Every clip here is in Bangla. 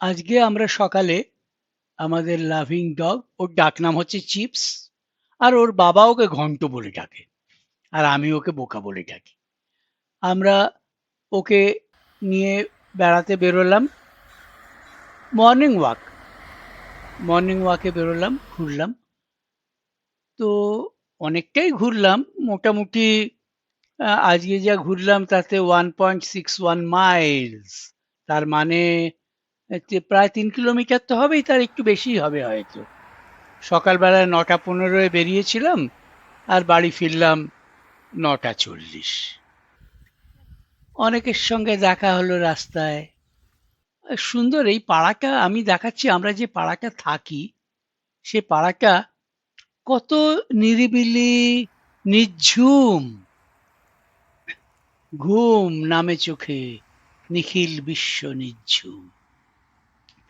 আজকে আমরা সকালে আমাদের লাভিং ডগ, ওর ডাকনাম হচ্ছে চিপস, আর ওর বাবা ওকে ঘন্ট বলে ডাকে, আর আমি ওকে বোকা বলে ডাকি। আমরা ওকে নিয়ে বেড়াতে বেরোলাম মর্নিং ওয়াক মর্নিং ওয়াকে বেরোলাম, ঘুরলাম। তো অনেকটাই ঘুরলাম, মোটামুটি আজকে যা ঘুরলাম তাতে one point six one miles তার মানে প্রায় তিন কিলোমিটার তো হবেই, তার একটু বেশি হবে হয়তো। সকালবেলায় নটা পনেরোয় বেরিয়েছিলাম, আর বাড়ি ফিরলাম নটা চল্লিশ। অনেকের সঙ্গে দেখা হলো রাস্তায়। সুন্দর, এই পাড়াটা আমি দেখাচ্ছি, আমরা যে পাড়াটা থাকি, সে পাড়াটা কত নিরিবিলি, নিঝুম, ঘুম নামে চোখে, নিখিল বিশ্ব নিঝুম।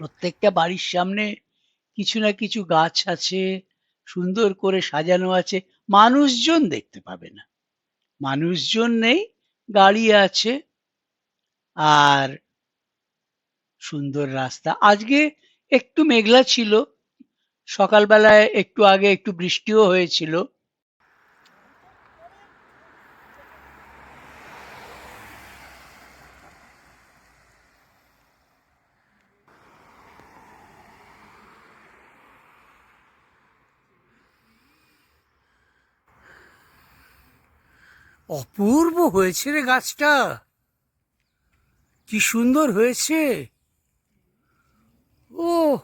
প্রত্যেকটা বাড়ির সামনে কিছু না কিছু গাছ আছে, সুন্দর করে সাজানো আছে। মানুষজন দেখতে পাবে না। মানুষজন নেই, গাড়ি আছে আর সুন্দর রাস্তা। আজকে একটু মেঘলা ছিল, সকালবেলায় একটু আগে একটু বৃষ্টিও হয়েছিল। অপূর্ব হয়েছে রে গাছটা। কি সুন্দর হয়েছে। ও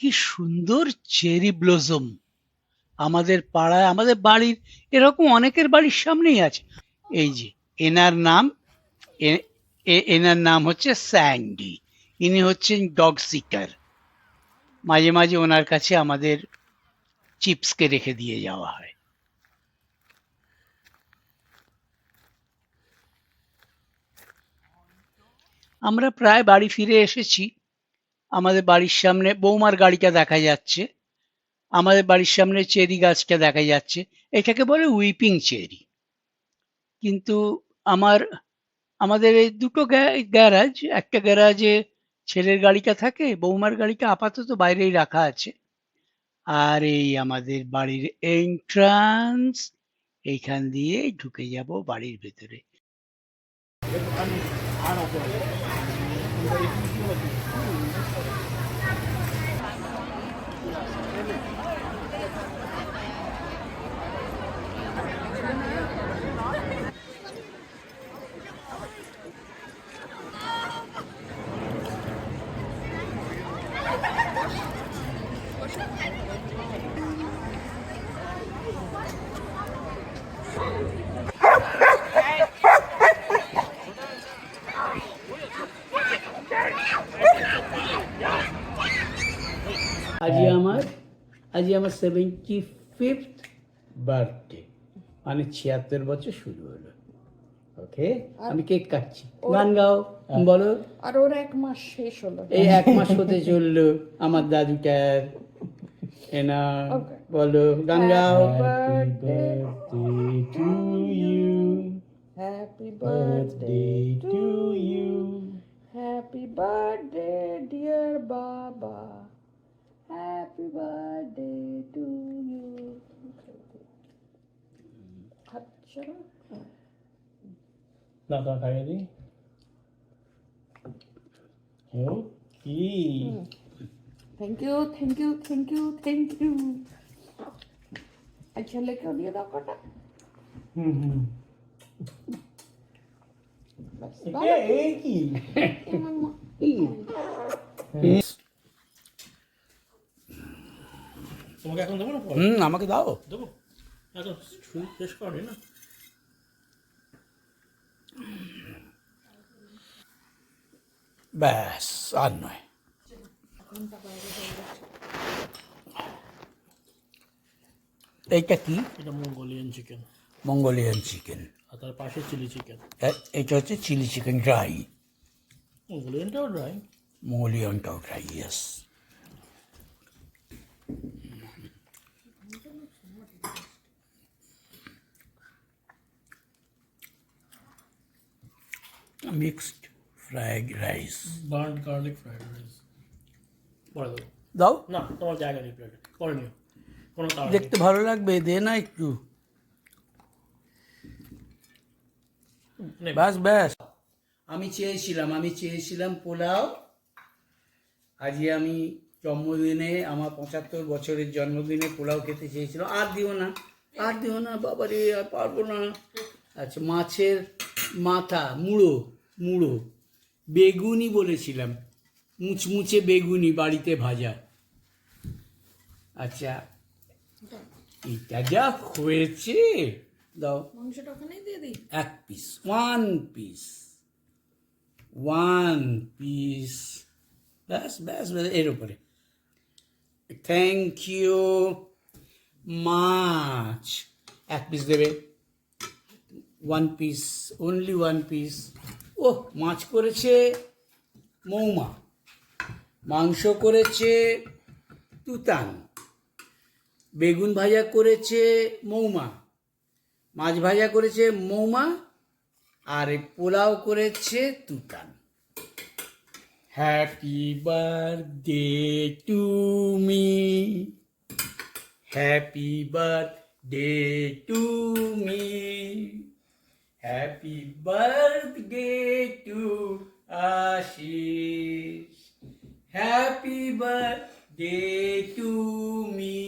কি সুন্দর চেরি ব্লজম আমাদের পাড়ায়, আমাদের বাড়ির, এরকম অনেকের বাড়ির সামনেই আছে। এই যে, এনার নাম এনার নাম হচ্ছে স্যান্ডি। ইনি হচ্ছেন ডগ সিটার মাঝে মাঝে ওনার কাছে আমাদের চিপসকে রেখে দিয়ে যাওয়া হয়। আমরা প্রায় বাড়ি ফিরে এসেছি। আমাদের বাড়ির সামনে বৌমার গাড়িটা দেখা যাচ্ছে। আমাদের বাড়ির সামনে চেরি গাছটা দেখা যাচ্ছে। এটাকে বলে উইপিং চেরি। কিন্তু আমার আমাদের এই দুটো গ্যা- গ্যারাজ, একটা গ্যারাজে ছেলের গাড়িটা থাকে, বৌমার গাড়িটা আপাতত বাইরেই রাখা আছে। আর এই আমাদের বাড়ির এন্ট্রান্স এইখান দিয়ে ঢুকে যাব বাড়ির ভেতরে। আজকে আমার আজকে আমার সেভেন্টি ফিফথ বার্থডে মানে ছিয়াত্তর বছর শুরু হলো। ওকে আমি কেক কাটছি। গান গাও বলো। আর ওর এক মাস শেষ হলো। এই এক মাস হতে চলল আমার দাদুটার এনা Okay. বলো গান গাও birthday to you happy birthday to you happy birthday dear বাবা হ্যাপি বার্থডে টু ইউ আচ্ছা Nata খাইয়ে দিই ওকে thank you thank you thank you thank you আর ছেলেকেও দিয়ে দাও কটা হুম হুম এই কি তোমাকে এখন দেবো না হুম আমাকে দাও দেবো এত শেষ করি না ব্যাস আর নয় এইটা কি? এটা মঙ্গোলিয়ান চিকেন। Mongolian chicken. আর তার পাশে চিলি চিকেন। এটা হচ্ছে চিলি চিকেন ড্রাই মঙ্গোলিয়ানটাও dry মঙ্গোলিয়ানটাও dry yes mixed fried rice. Burnt garlic fried rice. পরে দেবো দাও। না তোমার জায়গা নেই প্লেটে। পরে নিও। কোনো দেখতে ভালো লাগবে দে না একটু। ব্যাস ব্যাস। আমি চেয়েছিলাম আমি চেয়েছিলাম পোলাও। আজকে আমি জন্মদিনে আমার পঁচাত্তর বছরের জন্মদিনে পোলাও খেতে চেয়েছিলাম আর দিও না আর দিও না বাবারে আর পারব না। আচ্ছা মাছের মাথা মুড়ো মুড়ো। বেগুনি বলেছিলাম। মুচমুচে বেগুনি বাড়িতে ভাজা। আচ্ছা এটা যা হয়েছে দাও। মাংসটা ওখানেই দিয়ে দিই। এক piece one piece one piece ব্যাস ব্যাস ব্যাস এর উপরে। থ্যাংক ইউ মাছ এক পিস দেবে। One piece only one piece ও মাছ করেছে মৌমা। মাংস করেছে তুতান, বেগুন ভাজা করেছে মৌমা, মাছ ভাজা করেছে মৌমা, আর পোলাও করেছে Tutan. Happy birthday to me happy birthday to me happy birthday to Ashis happy birthday to me